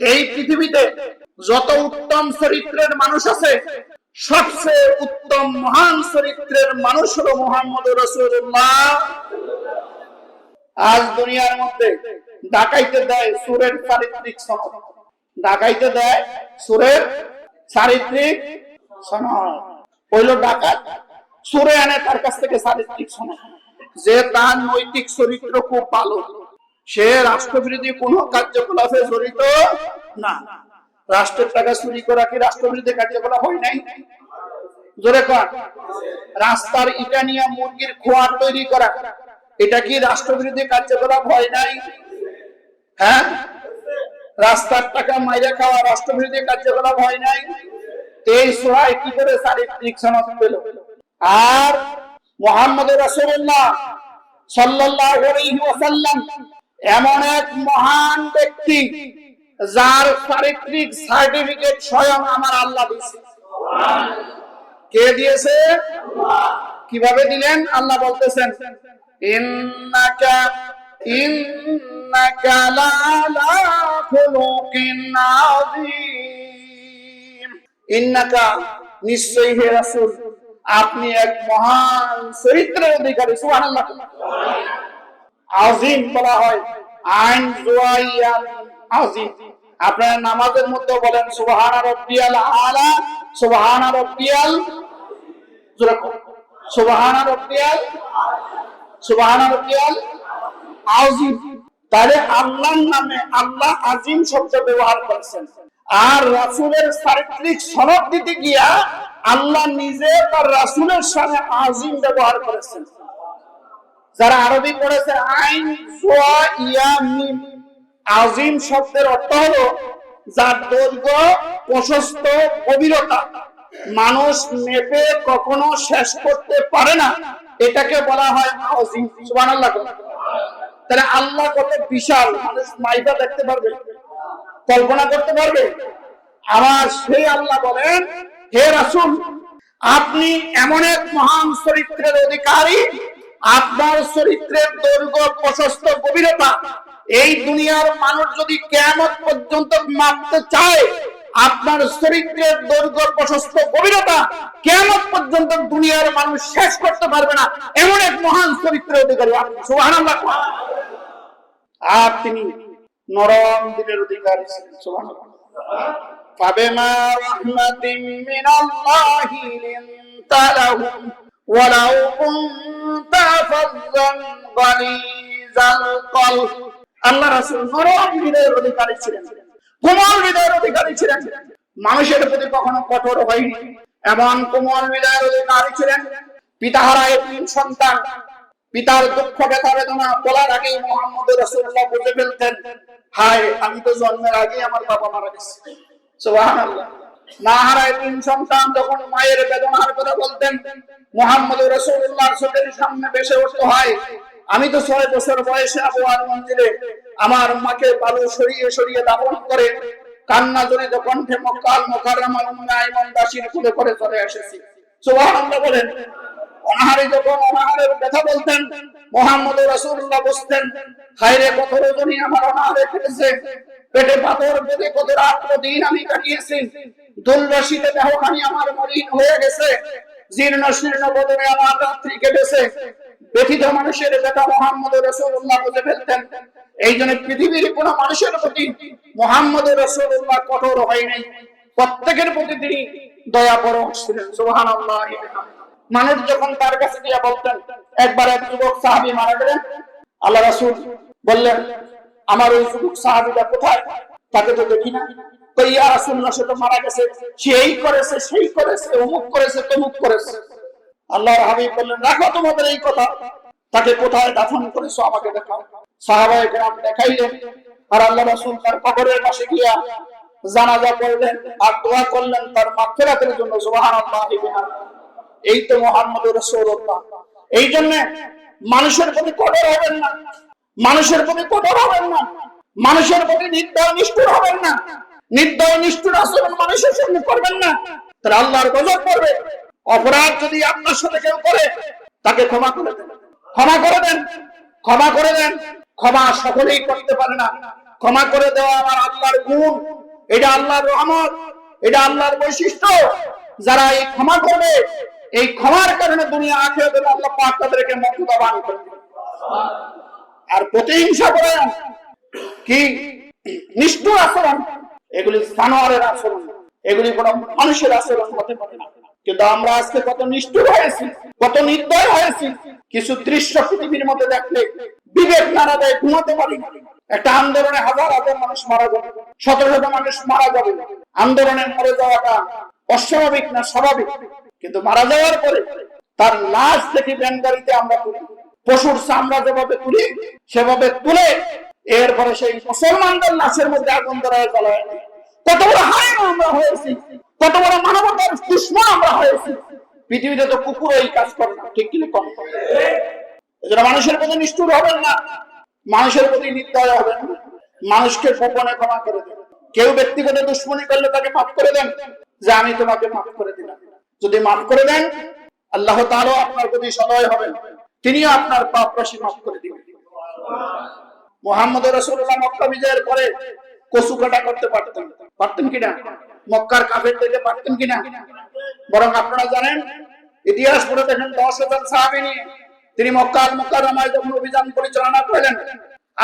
এই পৃথিবীতে যত উত্তম চরিত্রের মানুষ আছে, সবচেয়ে উত্তম মহান চরিত্রের মানুষ হলো মোহাম্মদ রসুল্লাহ আজ দুনিয়ার মধ্যে ডাকাইতে দেয় সুরের চারিত্রিক সনদ। ডাকাইতে দেয় সুরের চারিত্রিক সনদ। হইল ডাকাত, সুরে আনে তার কাছ থেকে চারিত্রিক সনদ। যে তার নৈতিক চরিত্র খুব ভালো। সে রাষ্ট্রবিরোধী কোন কার্যকলাপে জড়িত না। রাষ্ট্রের টাকা চুরি করা কি রাষ্ট্রবিরোধী কার্যকলাপ হয় নাই? জোরে কর রাস্তার ইটা নিয়ে মুরগির খোয়ার তৈরি করা, এটা কি রাষ্ট্রবিরোধী কার্যকলাপ হয় নাই? হ্যাঁ? রাস্তার টাকা মাইরে খাওয়া রাষ্ট্রবিরোধী কার্যকলাপ হয় নাই? এই সোহায় কি করে চারিত্রিক সনদ পেল আর মোহাম্মদ রাসূলুল্লাহ সাল্লাল্লাহু আলাইহি ওয়াসাল্লাম এমন এক মহান ব্যক্তি যার চারিত্রিক সার্টিফিকেট স্বয়ং আমার আল্লাহ দিয়েছে। কে দিয়েছে? কীভাবে দিলেন? আল্লাহ বলতেছেন, ইন্নাকা ইন্নাকা লালা খুলুকিন আযীম। ইন্নাকা, নিশ্চয়ই হে রাসূল, আপনি এক মহান চরিত্রের অধিকারী, সুবহানাল্লাহ। আজিম বলা হয়। আইন আজিম। আপনারা নামাজের মধ্যে বলেন, সুবহানা রাব্বিয়াল আলা, সুবহানা রাব্বিয়াল রাব্বিয়াল রাব্বিয়াল আজিম। তাহলে আল্লাহর নামে আল্লাহ আজিম শব্দ ব্যবহার করেছেন। আর রাসূলের চারিত্রিক সনদ দিতে গিয়া আল্লাহ নিজে তার রাসূলের সামনে আজিম ব্যবহার করেছেন। যারা আরবি পড়েছে, আইন আজিম শব্দের অর্থ হলো যার দৈর্ঘ্য, প্রশস্ত, গভীরতা। মানুষ মেপে কখনো শেষ করতে পারে না। এটাকে বলা হয় আজিম। সুবহানাল্লাহ। তাহলে আল্লাহ কত বিশাল। মানুষ মাইবা দেখতে পারবে, কল্পনা করতে পারবে। আবার সেই আল্লাহ বলেন, হে রাসূল, আপনি এমন এক মহান চরিত্রের অধিকারী আপনার চরিত্রের দৈর্ঘ্য প্রশস্ত গভীরতা এই দুনিয়ার মানুষ যদি কেমন পর্যন্ত মাপতে চায় আপনার চরিত্রের দৈর্ঘ্য প্রশস্ত গভীরতা কেমন পর্যন্ত দুনিয়ার মানুষ শেষ করতে পারবে না এমন এক মহান চরিত্রের অধিকারী আপনি সুবহানাল্লাহ আর তিনি নরম দিনের অধিকারী ছিলেন সুবহানাল্লাহ فبما رحمة من الله لنت لهم ولو كنت فظا غليظ القلب আল্লাহ রাসূল নরম হৃদয়ের অধিকারী ছিলেন কোমল হৃদয়ের অধিকারী ছিলেন মানুষের প্রতি কখনো কঠোর হয়নি এমন কোমল হৃদয়ের অধিকারী ছিলেন পিতাহারা তিন সন্তান পিতার দুঃখ ব্যথা বেদনা বলার আগেই মোহাম্মদ রাসূলুল্লাহ বুঝে ফেলতেন হায় আমি তো জন্মের আগেই আমার বাবা মারা গেছে সুবহানাল্লাহ না হারায় তিন সন্তান যখন মায়ের বেদনার কথা বলতেন। মোহাম্মদ রসুল্লাহ সামনে বেসে উঠতে হয়। আমি তো ছয় বছর বয়সে আবহাওয়ার মন্দিরে আমার মাকে বালু সরিয়ে সরিয়ে দাপন করে কান্না জড়িত কণ্ঠে মক্কাল আইমান দাসীর কুলে করে চলে এসেছি। বলেন, অনাহারে যখন অনাহারের কথা বলতেন মোহাম্মদ রসুল্লাহ বসতেন হায়রে কত রজনী আমার অনাহারে কেটেছে পেটে পাথর বেঁধে কত রাত দিন আমি কাটিয়েছি। দেহখানি আমার হয়ে গেছে। জীর্ণ শীর্ণ বদনে আমার রাত্রি কেটেছে। ব্যথিত মানুষের ব্যথা মোহাম্মদ রসুল্লাহ ফেলতেন। এই জন্য পৃথিবীর কোন মানুষের প্রতি মোহাম্মদ রসুল্লাহ কঠোর প্রত্যেকের প্রতি তিনি দয়া ছিলেন। সুহান মানুষ যখন তার কাছে গিয়ে বলতেন, একবার এক যুবক সাহাবি মারা গেলেন? আল্লাহ রাসুল বললেন, আমার ওই যুবক সাহাবিটা কোথায়? তাকে তো দেখি না। সে তো মারা গেছে। সেই করেছে সেই করেছে, অমুক করেছে, তমুক করেছে। আল্লাহর হাবিব বললেন, রাখো তোমাদের এই কথা। তাকে কোথায় দাফন করেছ আমাকে দেখাও। দেখাইলেন। আর আল্লাহ তার কবরের পাশে গিয়া জানাজা পড়লেন আর দোয়া করলেন তার মাগফিরাতের জন্য এই তো মুহাম্মদুর রাসূলুল্লাহ। এই জন্য মানুষের প্রতি কঠোর হবেন না। মানুষের প্রতি কঠোর হবেন না। মানুষের প্রতি নির্দয় নিষ্ঠুর হবেন না। নির্দয় নিষ্ঠুর আচরণ মানুষের সামনে করবেন না। তাহলে আল্লাহর গজব করবে। অপরাধ যদি আপনার সাথে কেউ করে, তাকে ক্ষমা করে দেন। ক্ষমা করে দেন। ক্ষমা করে দেন। ক্ষমা সকলেই করতে পারে না। ক্ষমা করে দেওয়া আমার আল্লাহর গুণ। এটা আল্লাহর রহমত। এটা আল্লাহর বৈশিষ্ট্য। যারা এই ক্ষমা করবে, এই ক্ষমার কারণে দুনিয়া দেবে আল্লাহ পাক তাদেরকে মর্যাদাবান করে দিবে। আর প্রতিহিংসা করেন। কি? নিষ্ঠুর আচরণ। এগুলি জানোয়ারের আচরণ। এগুলি কোন মানুষের আচরণ হতে পারে না। কিন্তু আমরা আজকে কত নিষ্ঠুর হয়েছি, কত নির্দয় হয়েছি। কিছু দৃশ্য পৃথিবীর মধ্যে দেখলে বিবেক নাড়া দেয়, ঘুমাতে পারি একটা আন্দোলনে হাজার হাজার মানুষ মারা যাবে শত শত মানুষ মারা যাবে। আন্দোলনে মরে যাওয়াটা অস্বাভাবিক না স্বাভাবিক? কিন্তু মারা যাওয়ার পরে তার লাশ থেকে ব্যানগাড়িতে আমরা তুলি। পশুর চামড়া যেভাবে তুলি, সেভাবে তুলে এরপরে সেই মুসলমানদের লাশের মধ্যে আগুন ধরায় দিই। কত বড় হায় আমরা হয়েছি, কত বড় মানবতার দুশ্মন আমরা হয়েছি। পৃথিবীতে তো কুকুর এই কাজ করে না, ঠিক কিনা কম? এজন্য মানুষের প্রতি নিষ্ঠুর হবেন না, মানুষের প্রতি নির্দয় হবেন না। মানুষকে গোপনে ক্ষমা করে দেন। কেউ ব্যক্তিগত দুশ্মনী করলে তাকে মাফ করে দেন, যে আমি তোমাকে মাফ করে দিলাম। যদি মাফ করে দেন, আল্লাহ তাআলা আপনার প্রতি সদয় হবেন। তিনিও আপনার পাপ রাশি মাফ করে দিবেন। মোহাম্মদ রসুল্লাহ মক্কা বিজয়ের পরে কচু কাটা করতে পারতেন। পারতেন কিনা? মক্কার কাফের থেকে পারতেন কিনা? বরং আপনারা জানেন ইতিহাস পড়ে দেখেন দশ হাজার সাহাবি নিয়ে তিনি মক্কা আল মুকাররমায় যখন অভিযান পরিচালনা করলেন,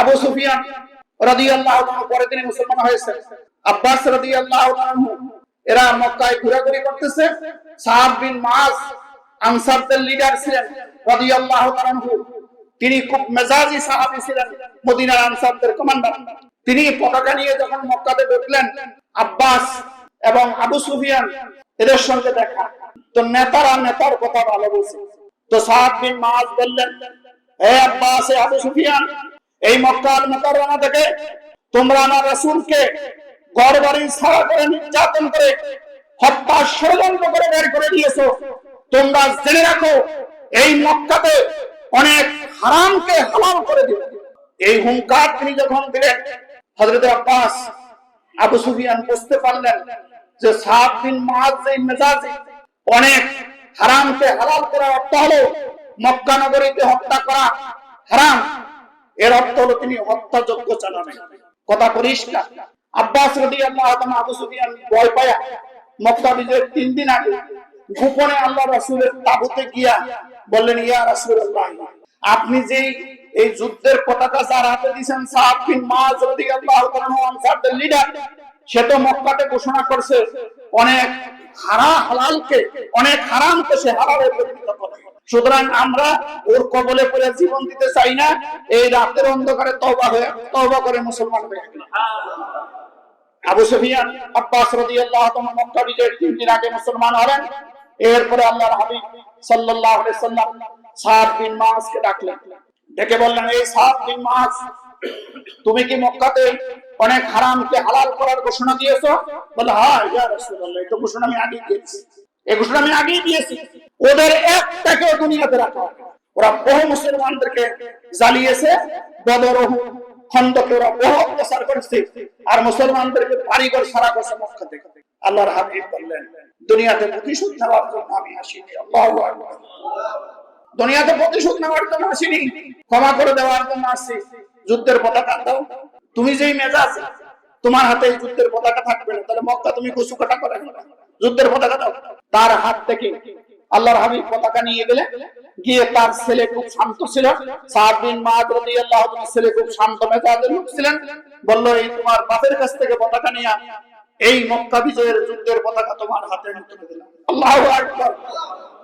আবু সুফিয়ান রাদিয়াল্লাহু আনহু পরে তিনি মুসলমান হয়েছেন। আব্বাস রাদিয়াল্লাহু আনহু, এরা মক্কায় ঘোরাঘুরি করতেছে। সাহাব বিন মাস আনসারদের লিডার ছিলেন রাদিয়াল্লাহু আনহু। তিনি খুব মেজাজি সাহাবি ছিলেন, মদিনার আনসারদের কমান্ডার তিনি পতাকা নিয়ে যখন মক্কাতে ঢুকলেন, আব্বাস এবং আবু সুফিয়ান এদের সঙ্গে দেখা। তো নেতারা নেতার কথা ভালো বলছে। তো সাহাব বিন মাস বললেন হে আব্বাস হে আবু সুফিয়ান, এই মক্কার মুকাররমা থেকে তোমরা আমার রাসূলকে ঘর বাড়ি ছাড়া করে নির্যাতন করে হত্যা ষড়যন্ত্র করে বের করে দিয়েছ। তোমরা জেনে রাখো, এই মক্কাতে অনেক হারামকে হালাল করে দিবে এই হুঙ্কার তিনি যখন দিলেন, হযরত আব্বাস আবু সুফিয়ান বুঝতে পারলেন যে সাত দিন মাস মেজাজে অনেক হারামকে হালাল করা অর্থ হলো মক্কা নগরীতে হত্যা করা হারাম। এর অর্থ হলো তিনি হত্যাযজ্ঞ চালাবেন কথা পরিষ্কার। আব্বাস রাদিয়াল্লাহু তাআলা আবু সুফিয়ান ভয় পায়া মক্কা বিজয়ের তিন দিন আগে গোপনে আল্লাহ রাসূলের তাবুতে গিয়া বললেন, ইয়া রাসূলুল্লাহ আপনি যে এই যুদ্ধের পতাকা যার হাতে দিয়েছেন মাজ রাদিয়াল্লাহু তাআলা লিডার, সে তো মক্কাতে ঘোষণা করছে, অনেক হারা হালালকে, অনেক হারামকে সে হালালে পরিণত করে সুতরাং আমরা ওর কবলে পড়ে জীবন দিতে চাই না, এই রাতের অন্ধকারে তওবা হয়ে, তওবা করে মুসলমান হয়ে গেলাম। আবু সুফিয়ান আব্বাস রাদিয়াল্লাহু তাআলা মক্কা বিজয়ের তিন দিন আগে মুসলমান হলেন এরপরে আল্লাহর হাবিব সাল্লাল্লাহু আলাইহি সাল্লাম সাত বিন মাসকে ডাকলেন। ডেকে বললেন, এই সাত বিন মাস, তুমি কি মক্কাতে অনেক হারামকে হালাল করার ঘোষণা দিয়েছ? বলে হ্যাঁ এই তো ঘোষণা আমি আগেই দিয়েছি। এই ঘোষণা আমি আগেই দিয়েছি। ওদের দুনিয়াতে রাখা ওরা বহু মুসলমানদেরকে জ্বালিয়েছে বদর খন্দকে ওরা বহু অত্যাচার করেছে। আর মুসলমানদেরকে বাড়িঘর সারা করছে মক্কা থেকে। আল্লাহর হাবিব বললেন, দুনিয়াতে প্রতিশোধ নেওয়ার জন্য আমি আসিনি, আল্লাহু দুনিয়াতে প্রতিশোধ নেওয়ার জন্য আসিনি। ক্ষমা করে দেওয়ার জন্য আসছি। যুদ্ধের পতাকা দাও। তুমি যেই মেজাজ, তোমার হাতে এই যুদ্ধের পতাকা থাকবে না। তাহলে মক্কা তুমি কুসু কাটা করে যুদ্ধের পতাকা দাও। তার হাত থেকে আল্লাহর হাবিব পতাকা নিয়ে গেলে, গিয়ে তার ছেলে খুব শান্ত ছিল। মাদ রাদিয়াল্লাহু তাআলা ছেলে খুব শান্ত মেজাজের লোক ছিলেন। বলল, এই তোমার বাপের কাছ থেকে পতাকা নিয়ে, এই মক্কা বিজয়ের যুদ্ধের পতাকা তোমার হাতে তুলে দিলাম। আল্লাহু আকবার।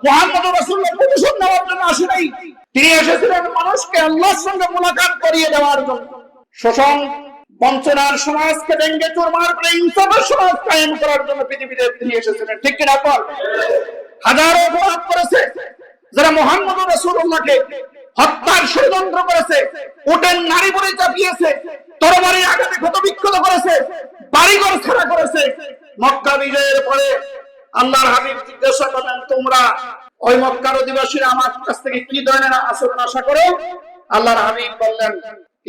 মুহাম্মদ রাসূলুল্লাহ প্রতিশোধ নেওয়ার জন্য আসে নাই। তিনি এসেছিলেন মানুষকে আল্লাহর সঙ্গে মোলাকাত করিয়ে দেওয়ার জন্য। শোষণ, বঞ্চনার সমাজকে করে ইনসাফের সমাজ কায়েম করার জন্য পৃথিবীতে তিনি এসেছিলেন। ঠিক কিনা হাজারো অপরাধ করেছে। যারা মোহাম্মদ হত্যার ষড়যন্ত্র করেছে নারী বলে চাপিয়েছে তরবারি আঘাতে ক্ষত বিক্ষত করেছে, বাড়িঘর ছাড়া করেছে, মক্কা বিজয়ের পরে আল্লাহর হাবিব জিজ্ঞাসা করলেন, তোমরা ওই মক্কার অধিবাসীরা আমার কাছ থেকে কি ধরনের আচরণ আশা করো? আল্লাহর হাবিব বললেন,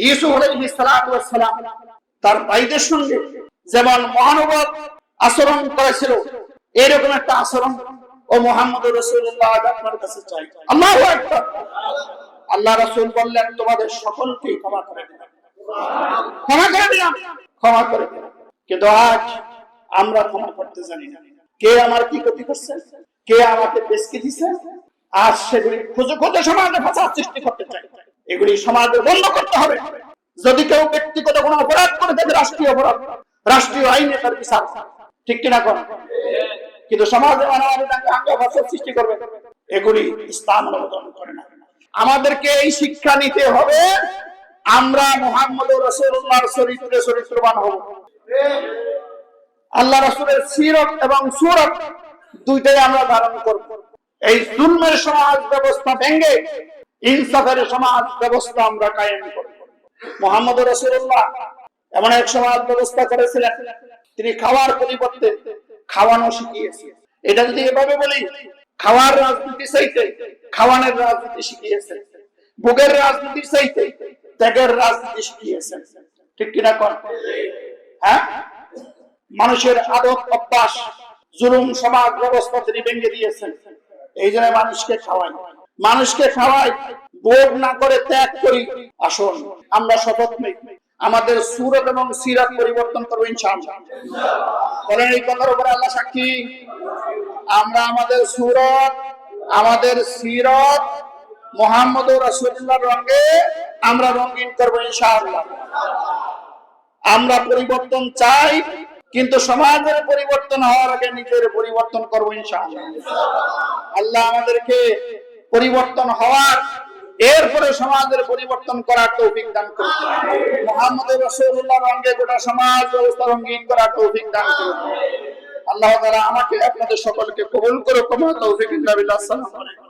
ইউসুফ আলাইহিস সালাম তার ভাইদের সঙ্গে যেমন মহানুভব আচরণ করেছিল, এরকম একটা আচরণ ও মোহাম্মদ রসুল্লাহ আপনার কাছে চাই। আল্লাহ আল্লাহ রসুল বললেন, তোমাদের সকলকেই ক্ষমা করে দিলাম। ক্ষমা করে দিলাম। ক্ষমা করে দিলাম। কিন্তু আজ আমরা ক্ষমা করতে জানি না। কে আমার কি ক্ষতি করছে? কে আমাকে বেসকে দিছে? আর সেগুলি খুঁজে খুঁজে সমাজে ফাঁসার সৃষ্টি করতে চাই এগুলি সমাজে বন্ধ করতে হবে। যদি কেউ ব্যক্তিগত কোনো অপরাধ করে থাকে, রাষ্ট্রীয় অপরাধ, রাষ্ট্রীয় আইনে তার বিচার। ঠিক কিনা কর কিন্তু সমাজে মানবাধিকার ফাঁসার সৃষ্টি করবে। এগুলি ইসলাম অনুমোদন করে না। আমাদেরকে এই শিক্ষা নিতে হবে, আমরা মোহাম্মদ রসুল্লাহর চরিত্রে চরিত্রবান হব। আল্লাহ রসুলের সিরত এবং সুরত দুইটাই আমরা ধারণ করব। এই জুলমের সমাজ ব্যবস্থা ভেঙ্গে ইনসাফের সমাজ ব্যবস্থা আমরা কায়েম করব। মোহাম্মদ রসুল্লাহ এমন এক সমাজ ব্যবস্থা করেছিলেন, তিনি খাওয়ার পরিবর্তে খাওয়ানো শিখিয়েছে এটা যদি এভাবে বলি, খাওয়ার রাজনীতি চাইতে খাওয়ানোর রাজনীতি শিখিয়েছে ভোগের রাজনীতি চাইতে ত্যাগের রাজনীতি শিখিয়েছেন। ঠিক কিনা কর হ্যাঁ? মানুষের আদত অভ্যাস, জুলুম, সমাজ ব্যবস্থা তিনি ভেঙে দিয়েছেন। এই জন্য মানুষকে খাওয়াই মানুষকে খাওয়াই বোধ না করে ত্যাগ করি। আসুন, আমরা শপথ নেই। আমাদের সুরত এবং সিরাত পরিবর্তন করব এই কথার উপরে আল্লাহ সাক্ষী। আমরা আমাদের সুরত, আমাদের সিরত মোহাম্মদ রাসূলুল্লাহ রঙে আমরা রঙিন করব ইনশাআল্লাহ। আমরা পরিবর্তন চাই কিন্তু সমাজের পরিবর্তন হওয়ার আগে নিজের পরিবর্তন করব ইনশাআল্লাহ। আল্লাহ আমাদেরকে পরিবর্তন হওয়ার, এরপরে সমাজের পরিবর্তন করার তৌফিক দান করুন। মোহাম্মদ রসুল্লাহ রঙ্গে গোটা সমাজ ব্যবস্থা রঙ্গিন করার তৌফিক দান করুন। আল্লাহ তাআলা আমাকে আপনাদের সকলকে কবুল করে কমা তৌফিক ইল্লা বিল্লাহ আসসালামু